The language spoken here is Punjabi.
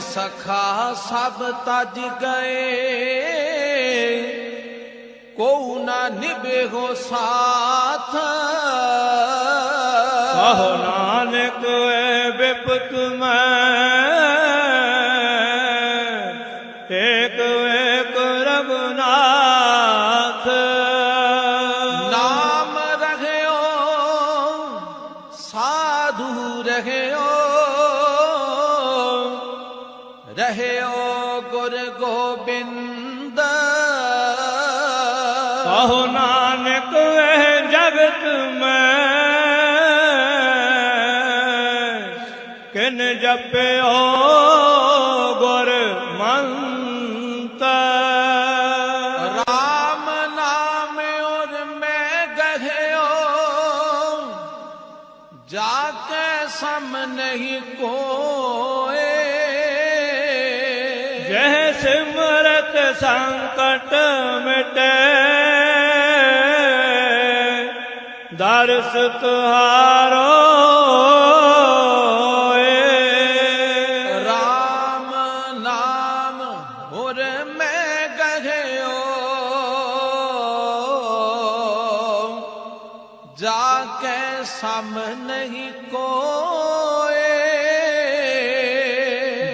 ਸਖਾ ਸਭ ਤਜ ਗਏ। ਕੋ ਨਾ ਨਿਭੇਗੋ ਸਾਥ। ਕਹੋ ਨਾਨਕ ਏ ਬਿਪਤ ਮੈਂ। ਏਕ ਏਕ ਰਬਨਾਥ ਨਾਮ ਰਹਿਓ ਸਾਧੂ ਰਹਿਓ। ਰਹਿਓ ਗੁਰ ਗੋਬਿੰਦ। ਕਹੋ ਨਾਨਕ ਏ ਜਗਤ ਮੈਂ। ਕਿਨ ਜਪਿਓ ਗੁਰ ਮੰਤਰ ਰਾਮ ਨਾਮ ਔਰ ਮੈਂ ਗਹਿਓ। ਜਾ ਕੇ ਸਮ ਨਹੀਂ ਕੋਏ ਸਿਮਰਤ ਸੰਕਟ ਮਿਟੇ। ਦਰਸ ਤੁਹਾਰੋ ਰਾਮ ਨਾਮ ਔਰ ਮੈਂ ਗਹਿਓ। ਜਾ ਕੇ ਸਮ ਨਹੀਂ ਕੋ